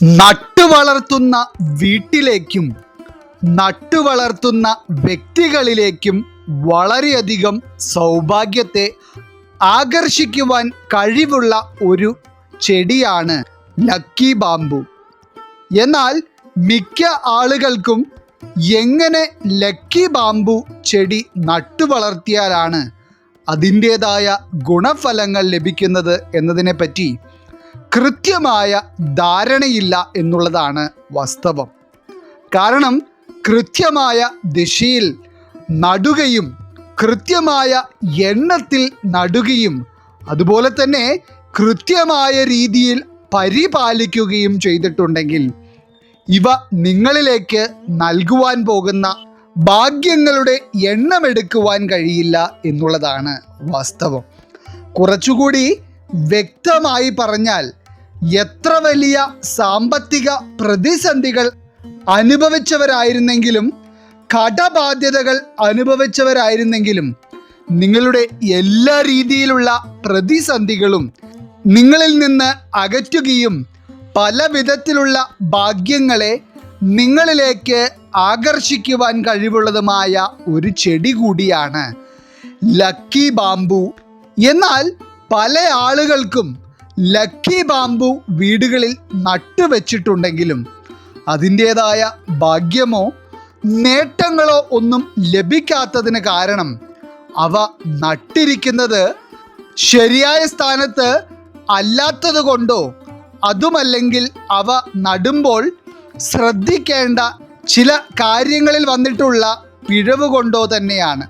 നട്ടുവളർത്തുന്ന വീട്ടിലേക്കും നട്ടുവളർത്തുന്ന വ്യക്തികളിലേക്കും വളരെയധികം സൗഭാഗ്യത്തെ ആകർഷിക്കുവാൻ കഴിവുള്ള ഒരു ചെടിയാണ് ലക്കി ബാമ്പു എന്നാൽ മിക്ക ആളുകൾക്കും എങ്ങനെ ലക്കി ബാമ്പു ചെടി നട്ടുവളർത്തിയാലാണ് അതിന്റേതായ ഗുണഫലങ്ങൾ ലഭിക്കുന്നത് എന്നതിനെപ്പറ്റി കൃത്യമായ ധാരണയില്ല എന്നുള്ളതാണ് വാസ്തവം. കാരണം കൃത്യമായ ദിശയിൽ നടുകയും കൃത്യമായ എണ്ണത്തിൽ നടുകയും അതുപോലെ തന്നെ കൃത്യമായ രീതിയിൽ പരിപാലിക്കുകയും ചെയ്തിട്ടുണ്ടെങ്കിൽ ഇവ നിങ്ങളിലേക്ക് നൽകുവാൻ പോകുന്ന ഭാഗ്യങ്ങളുടെ എണ്ണമെടുക്കുവാൻ കഴിയില്ല എന്നുള്ളതാണ് വാസ്തവം. കുറച്ചുകൂടി വ്യക്തമായി പറഞ്ഞാൽ എത്ര വലിയ സാമ്പത്തിക പ്രതിസന്ധികൾ അനുഭവിച്ചവരായിരുന്നെങ്കിലും കടബാധ്യതകൾ അനുഭവിച്ചവരായിരുന്നെങ്കിലും നിങ്ങളുടെ എല്ലാ രീതിയിലുള്ള പ്രതിസന്ധികളും നിങ്ങളിൽ നിന്ന് അകറ്റുകയും പല വിധത്തിലുള്ള ഭാഗ്യങ്ങളെ നിങ്ങളിലേക്ക് ആകർഷിക്കുവാൻ കഴിവുള്ളതുമായ ഒരു ചെടി കൂടിയാണ് ലക്കി ബാംബു. എന്നാൽ പല ആളുകൾക്കും ലക്കി ബാമ്പു വീടുകളിൽ നട്ടുവെച്ചിട്ടുണ്ടെങ്കിലും അതിന്റേതായ ഭാഗ്യമോ നേട്ടങ്ങളോ ഒന്നും ലഭിക്കാത്തതിന് കാരണം അവ നട്ടിരിക്കുന്നത് ശരിയായ സ്ഥാനത്ത് അല്ലാത്തത് കൊണ്ടോ അതുമല്ലെങ്കിൽ അവ നടുമ്പോൾ ശ്രദ്ധിക്കേണ്ട ചില കാര്യങ്ങളിൽ വന്നിട്ടുള്ള പിഴവ് കൊണ്ടോ തന്നെയാണ്.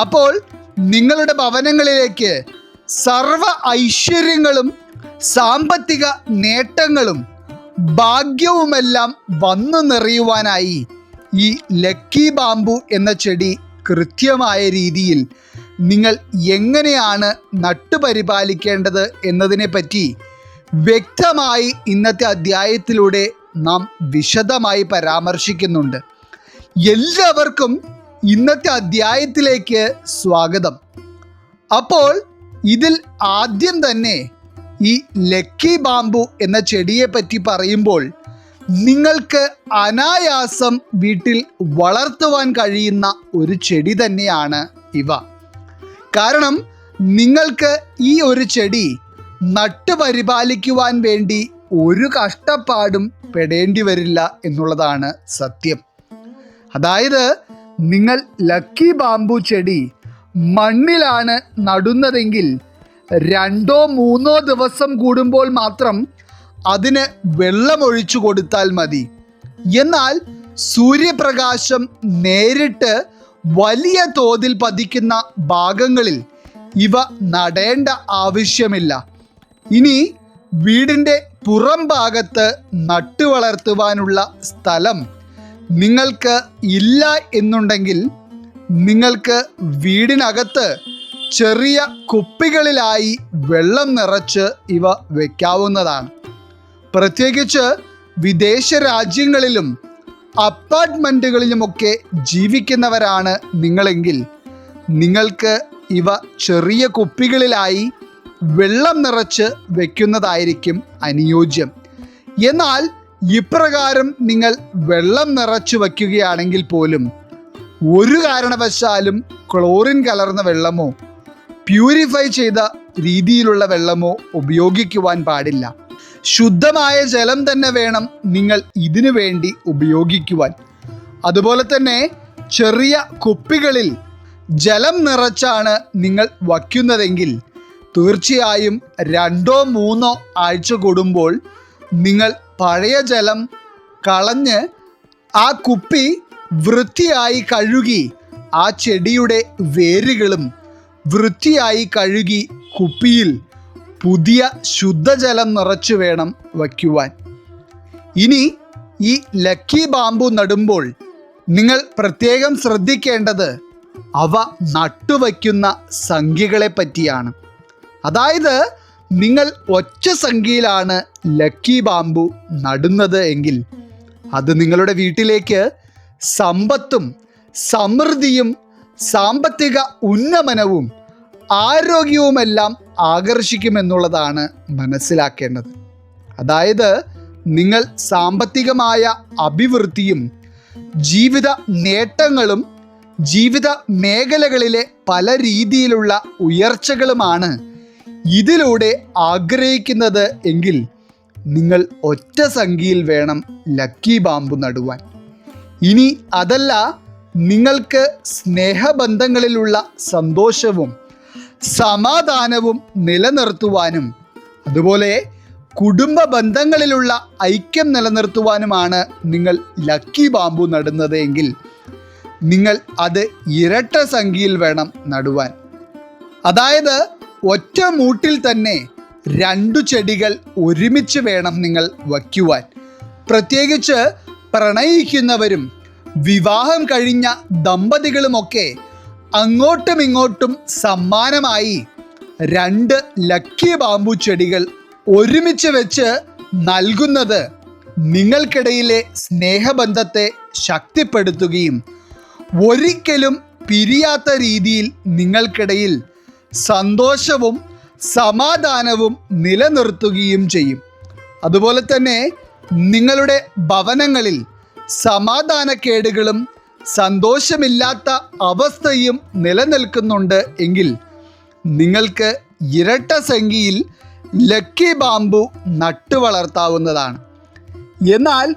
അപ്പോൾ നിങ്ങളുടെ ഭവനങ്ങളിലേക്ക് സർവ ഐശ്വര്യങ്ങളും സാമ്പത്തിക നേട്ടങ്ങളും ഭാഗ്യവുമെല്ലാം വന്നു നിറയുവാനായി ഈ ലക്കി ബാമ്പു എന്ന ചെടി കൃത്യമായ രീതിയിൽ നിങ്ങൾ എങ്ങനെയാണ് നട്ടുപരിപാലിക്കേണ്ടത് എന്നതിനെപ്പറ്റി വ്യക്തമായി ഇന്നത്തെ അധ്യായത്തിലൂടെ നാം വിശദമായി പരാമർശിക്കുന്നുണ്ട്. എല്ലാവർക്കും ഇന്നത്തെ അധ്യായത്തിലേക്ക് സ്വാഗതം. അപ്പോൾ ഇതിൽ ആദ്യം തന്നെ ഈ ലക്കി ബാമ്പു എന്ന ചെടിയെ പറ്റി പറയുമ്പോൾ നിങ്ങൾക്ക് അനായാസം വീട്ടിൽ വളർത്തുവാൻ കഴിയുന്ന ഒരു ചെടി തന്നെയാണ് ഇവ. കാരണം നിങ്ങൾക്ക് ഈ ഒരു ചെടി നട്ടുപരിപാലിക്കുവാൻ വേണ്ടി ഒരു കഷ്ടപ്പാടും പെടേണ്ടി വരില്ല എന്നുള്ളതാണ് സത്യം. അതായത് നിങ്ങൾ ലക്കി ബാമ്പു ചെടി മണ്ണിലാണ് നടുന്നതെങ്കിൽ രണ്ടോ മൂന്നോ ദിവസം കൂടുമ്പോൾ മാത്രം അതിന് വെള്ളമൊഴിച്ചു കൊടുത്താൽ മതി. എന്നാൽ സൂര്യപ്രകാശം നേരിട്ട് വലിയ തോതിൽ പതിക്കുന്ന ഭാഗങ്ങളിൽ ഇവ നടേണ്ട ആവശ്യമില്ല. ഇനി വീടിന്റെ പുറം ഭാഗത്ത് നട്ടുവളർത്തുവാനുള്ള സ്ഥലം നിങ്ങൾക്ക് ഇല്ല എന്നുണ്ടെങ്കിൽ നിങ്ങൾക്ക് വീടിനകത്ത് ചെറിയ കുപ്പികളിലായി വെള്ളം നിറച്ച് ഇവ വയ്ക്കാവുന്നതാണ് പ്രത്യേകിച്ച് വിദേശ രാജ്യങ്ങളിലും അപ്പാർട്ട്മെന്റുകളിലുമൊക്കെ ജീവിക്കുന്നവരാണ് നിങ്ങളെങ്കിൽ. നിങ്ങൾക്ക് ഇവ ചെറിയ കുപ്പികളിലായി വെള്ളം നിറച്ച് വെക്കുന്നതായിരിക്കും അനുയോജ്യം. എന്നാൽ ഇപ്രകാരം നിങ്ങൾ വെള്ളം നിറച്ചു വയ്ക്കുകയാണെങ്കിൽ പോലും ഒരു കാരണവശാലും ക്ലോറിൻ കലർന്ന വെള്ളമോ പ്യൂരിഫൈ ചെയ്ത രീതിയിലുള്ള വെള്ളമോ ഉപയോഗിക്കുവാൻ പാടില്ല. ശുദ്ധമായ ജലം തന്നെ വേണം നിങ്ങൾ ഇതിനു വേണ്ടി ഉപയോഗിക്കുവാൻ. അതുപോലെ തന്നെ ചെറിയ കുപ്പികളിൽ ജലം നിറച്ചാണ് നിങ്ങൾ വയ്ക്കുന്നതെങ്കിൽ തീർച്ചയായും രണ്ടോ മൂന്നോ ആഴ്ച കൂടുമ്പോൾ നിങ്ങൾ പഴയ ജലം കളഞ്ഞ് ആ കുപ്പി വൃത്തിയായി കഴുകി ആ ചെടിയുടെ വേരുകളും വൃത്തിയായി കഴുകി കുപ്പിയിൽ പുതിയ ശുദ്ധജലം നിറച്ചു വേണം വയ്ക്കുവാൻ. ഇനി ഈ ലക്കി ബാമ്പു നടുമ്പോൾ നിങ്ങൾ പ്രത്യേകം ശ്രദ്ധിക്കേണ്ടത് അവ നട്ടുവയ്ക്കുന്ന സംഖ്യകളെ പറ്റിയാണ്. അതായത് നിങ്ങൾ ഒറ്റ സംഖ്യയിലാണ് ലക്കി ബാമ്പു നടുന്നത് എങ്കിൽ അത് നിങ്ങളുടെ വീട്ടിലേക്ക് സമ്പത്തും സമൃദ്ധിയും സാമ്പത്തിക ഉന്നമനവും ആരോഗ്യവുമെല്ലാം ആകർഷിക്കുമെന്നുള്ളതാണ് മനസ്സിലാക്കേണ്ടത്. അതായത് നിങ്ങൾ സാമ്പത്തികമായ അഭിവൃദ്ധിയും ജീവിത നേട്ടങ്ങളും ജീവിത മേഖലകളിലെ പല രീതിയിലുള്ള ഉയർച്ചകളുമാണ് ഇതിലൂടെ ആഗ്രഹിക്കുന്നത് എങ്കിൽ നിങ്ങൾ ഒറ്റ സംഖ്യയിൽ വേണം ലക്കി ബാമ്പു നടുവാൻ. ഇനി അതല്ല നിങ്ങൾക്ക് സ്നേഹബന്ധങ്ങളിലുള്ള സന്തോഷവും സമാധാനവും നിലനിർത്തുവാനും അതുപോലെ കുടുംബ ബന്ധങ്ങളിലുള്ള ഐക്യം നിലനിർത്തുവാനുമാണ് നിങ്ങൾ ലക്കി ബാമ്പു നടുന്നത് എങ്കിൽ നിങ്ങൾ അത് ഇരട്ട സംഖ്യയിൽ വേണം നടുവാൻ. അതായത് ഒറ്റ മൂട്ടിൽ തന്നെ രണ്ടു ചെടികൾ ഒരുമിച്ച് വേണം നിങ്ങൾ വയ്ക്കുവാൻ. പ്രത്യേകിച്ച് പ്രണയിക്കുന്നവരും വിവാഹം കഴിഞ്ഞ ദമ്പതികളുമൊക്കെ അങ്ങോട്ടും ഇങ്ങോട്ടും സമ്മാനമായി രണ്ട് ലക്കി ബാമ്പു ചെടികൾ ഒരുമിച്ച് വെച്ച് നൽകുന്നത് നിങ്ങൾക്കിടയിലെ സ്നേഹബന്ധത്തെ ശക്തിപ്പെടുത്തുകയും ഒരിക്കലും പിരിയാത്ത രീതിയിൽ നിങ്ങൾക്കിടയിൽ സന്തോഷവും സമാധാനവും നിലനിർത്തുകയും ചെയ്യും. അതുപോലെ തന്നെ നിങ്ങളുടെ ഭവനങ്ങളിൽ സമാധാനക്കേടുകളും സന്തോഷമില്ലാത്ത അവസ്ഥയും നിലനിൽക്കുന്നുണ്ട് എങ്കിൽ നിങ്ങൾക്ക് ഇരട്ട സംഖ്യയിൽ ലക്കി ബാമ്പു നട്ടു വളർത്താവുന്നതാണ് എന്നാൽ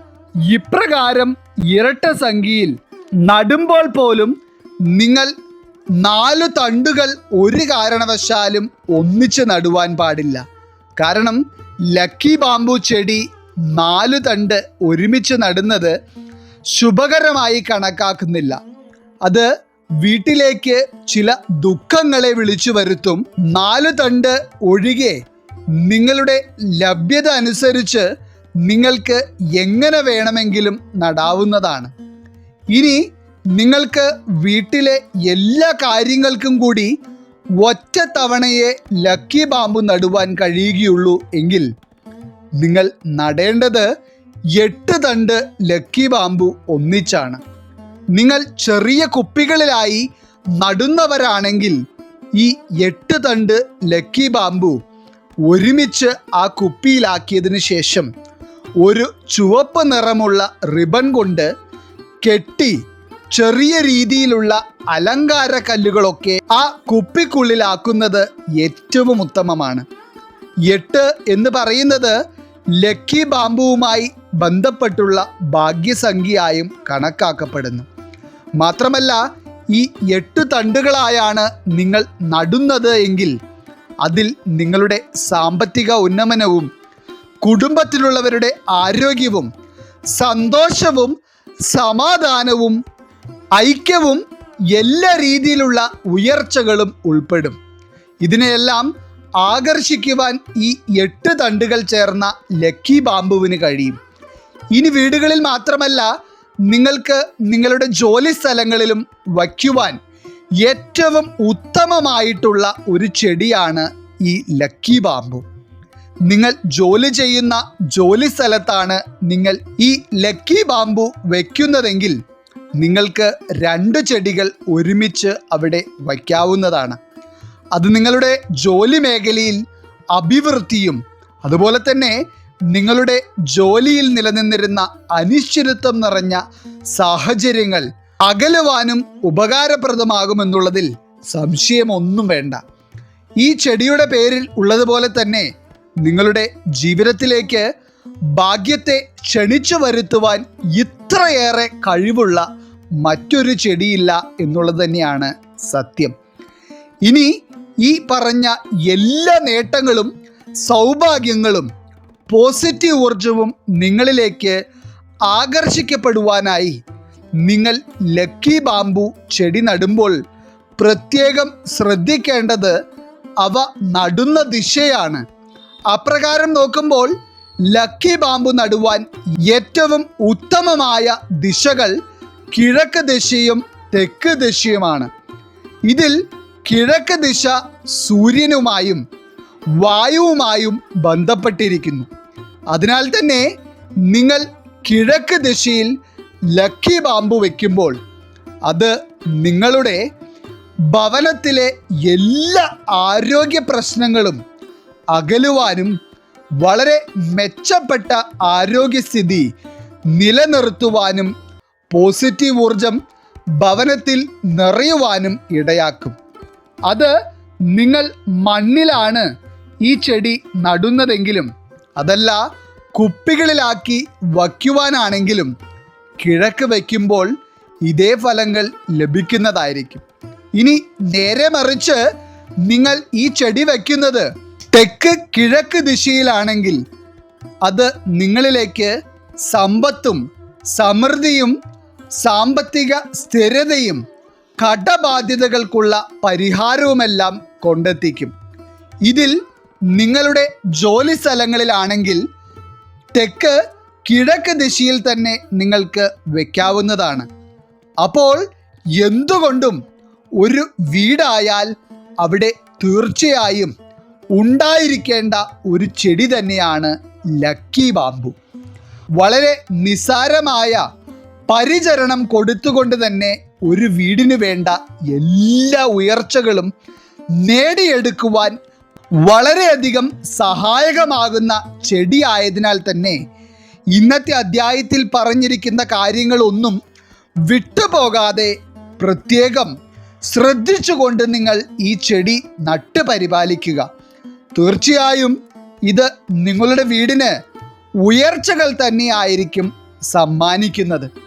ഇപ്രകാരം ഇരട്ട സംഖ്യയിൽ നടുമ്പോൾ പോലും നിങ്ങൾ നാല് തണ്ടുകൾ ഒരു കാരണവശാലും ഒന്നിച്ച് നടുവാൻ പാടില്ല. കാരണം ലക്കി ബാമ്പു ചെടി നാല് തണ്ട് ഒരുമിച്ച് നടുന്നത് ശുഭകരമായി കണക്കാക്കുന്നില്ല. അത് വീട്ടിലേക്ക് ചില ദുഃഖങ്ങളെ വിളിച്ചു വരുത്തും. നാല് തണ്ട് ഒഴികെ നിങ്ങളുടെ ലഭ്യത അനുസരിച്ച് നിങ്ങൾക്ക് എങ്ങനെ വേണമെങ്കിലും നടാവുന്നതാണ്. ഇനി നിങ്ങൾക്ക് വീട്ടിലെ എല്ലാ കാര്യങ്ങൾക്കും കൂടി ഒറ്റ തവണയെ ലക്കി ബാമ്പു നടുവാൻ കഴിയുകയുള്ളൂ എങ്കിൽ നിങ്ങൾ നടേണ്ടത് എട്ട് തണ്ട് ലക്കി ബാമ്പു ഒന്നിച്ചാണ്. നിങ്ങൾ ചെറിയ കുപ്പികളിലായി നടുന്നവരാണെങ്കിൽ ഈ എട്ട് തണ്ട് ലക്കി ബാമ്പു ഒരുമിച്ച് ആ കുപ്പിയിലാക്കിയതിന് ശേഷം ഒരു ചുവപ്പ് നിറമുള്ള റിബൺ കൊണ്ട് കെട്ടി ചെറിയ രീതിയിലുള്ള അലങ്കാര കല്ലുകളൊക്കെ ആ കുപ്പിക്കുള്ളിലാക്കുന്നത് ഏറ്റവും ഉത്തമമാണ്. എട്ട് എന്ന് പറയുന്നത് ലക്കി ബാമ്പുവുമായി ബന്ധപ്പെട്ടുള്ള ഭാഗ്യസംഖ്യയായും കണക്കാക്കപ്പെടുന്നു. മാത്രമല്ല ഈ എട്ട് തണ്ടുകളായാണ് നിങ്ങൾ നടുന്നത് എങ്കിൽ അതിൽ നിങ്ങളുടെ സാമ്പത്തിക ഉന്നമനവും കുടുംബത്തിലുള്ളവരുടെ ആരോഗ്യവും സന്തോഷവും സമാധാനവും ഐക്യവും എല്ലാ രീതിയിലുള്ള ഉയർച്ചകളും ഉൾപ്പെടും. ഇതിനെയെല്ലാം ആകർഷിക്കുവാൻ ഈ എട്ട് തണ്ടുകൾ ചേർന്ന ലക്കി ബാമ്പുവിന് കഴിയും. ഇനി വീടുകളിൽ മാത്രമല്ല നിങ്ങൾക്ക് നിങ്ങളുടെ ജോലി സ്ഥലങ്ങളിലും വയ്ക്കുവാൻ ഏറ്റവും ഉത്തമമായിട്ടുള്ള ഒരു ചെടിയാണ് ഈ ലക്കി ബാമ്പു. നിങ്ങൾ ജോലി ചെയ്യുന്ന ജോലി സ്ഥലത്താണ് നിങ്ങൾ ഈ ലക്കി ബാമ്പു വയ്ക്കുന്നതെങ്കിൽ നിങ്ങൾക്ക് രണ്ട് ചെടികൾ ഒരുമിച്ച് അവിടെ വയ്ക്കാവുന്നതാണ്. അത് നിങ്ങളുടെ ജോലി മേഖലയിൽ അഭിവൃദ്ധിയും അതുപോലെ തന്നെ നിങ്ങളുടെ ജോലിയിൽ നിലനിന്നിരുന്ന അനിശ്ചിതത്വം നിറഞ്ഞ സാഹചര്യങ്ങൾ അകലുവാനും ഉപകാരപ്രദമാകുമെന്നുള്ളതിൽ സംശയമൊന്നും വേണ്ട. ഈ ചെടിയുടെ പേരിൽ ഉള്ളതുപോലെ തന്നെ നിങ്ങളുടെ ജീവിതത്തിലേക്ക് ഭാഗ്യത്തെ ക്ഷണിച്ചു വരുത്തുവാൻ ഇത്രയേറെ കഴിവുള്ള മറ്റൊരു ചെടിയില്ല എന്നുള്ളത് തന്നെയാണ് സത്യം. ഇനി ഈ പറഞ്ഞ എല്ലാ നേട്ടങ്ങളും സൗഭാഗ്യങ്ങളും പോസിറ്റീവ് ഊർജവും നിങ്ങളിലേക്ക് ആകർഷിക്കപ്പെടുവാനായി നിങ്ങൾ ലക്കി ബാമ്പു ചെടി നടുമ്പോൾ പ്രത്യേകം ശ്രദ്ധിക്കേണ്ടത് അവ നടുന്ന ദിശയാണ്. അപ്രകാരം നോക്കുമ്പോൾ ലക്കി ബാമ്പു നടുവാൻ ഏറ്റവും ഉത്തമമായ ദിശകൾ കിഴക്ക് ദിശയും തെക്ക് ദിശയുമാണ്. ഇതിൽ കിഴക്ക് ദിശ സൂര്യനുമായും വായുവുമായും ബന്ധപ്പെട്ടിരിക്കുന്നു. അതിനാൽ തന്നെ നിങ്ങൾ കിഴക്ക് ദിശയിൽ ലക്കി ബാമ്പു വയ്ക്കുമ്പോൾ അത് നിങ്ങളുടെ ഭവനത്തിലെ എല്ലാ ആരോഗ്യ പ്രശ്നങ്ങളും അകലുവാനും വളരെ മെച്ചപ്പെട്ട ആരോഗ്യസ്ഥിതി നിലനിർത്തുവാനും പോസിറ്റീവ് ഊർജം ഭവനത്തിൽ നിറയുവാനും ഇടയാക്കും. അത് നിങ്ങൾ മണ്ണിലാണ് ഈ ചെടി നടുന്നതെങ്കിലും അതല്ല കുപ്പികളിലാക്കി വയ്ക്കുവാനാണെങ്കിലും കിഴക്ക് വയ്ക്കുമ്പോൾ ഇതേ ഫലങ്ങൾ ലഭിക്കുന്നതായിരിക്കും. ഇനി നേരെ മറിച്ച് നിങ്ങൾ ഈ ചെടി വയ്ക്കുന്നത് തെക്ക് കിഴക്ക് ദിശയിലാണെങ്കിൽ അത് നിങ്ങളിലേക്ക് സമ്പത്തും സമൃദ്ധിയും സാമ്പത്തിക സ്ഥിരതയും കടബാധ്യതകൾക്കുള്ള പരിഹാരവുമെല്ലാം കൊണ്ടെത്തിക്കും. ഇതിൽ നിങ്ങളുടെ ജോലി സ്ഥലങ്ങളിലാണെങ്കിൽ തെക്ക് കിഴക്ക് ദിശയിൽ തന്നെ നിങ്ങൾക്ക് വെക്കാവുന്നതാണ്. അപ്പോൾ എന്തുകൊണ്ടും ഒരു വീടായാൽ അവിടെ തീർച്ചയായും ഉണ്ടായിരിക്കേണ്ട ഒരു ചെടി തന്നെയാണ് ലക്കി ബാമ്പു വളരെ നിസാരമായ പരിചരണം കൊടുത്തുകൊണ്ട് തന്നെ ഒരു വീടിന് വേണ്ട എല്ലാ ഉയർച്ചകളും നേടിയെടുക്കുവാൻ വളരെയധികം സഹായകമാകുന്ന ചെടിയായതിനാൽ തന്നെ ഇന്നത്തെ അധ്യായത്തിൽ പറഞ്ഞിരിക്കുന്ന കാര്യങ്ങളൊന്നും വിട്ടുപോകാതെ പ്രത്യേകം ശ്രദ്ധിച്ചുകൊണ്ട് നിങ്ങൾ ഈ ചെടി നട്ട് പരിപാലിക്കുക. തീർച്ചയായും ഇത് നിങ്ങളുടെ വീടിന് ഉയർച്ചകൾ തന്നെയായിരിക്കും സമ്മാനിക്കുന്നത്.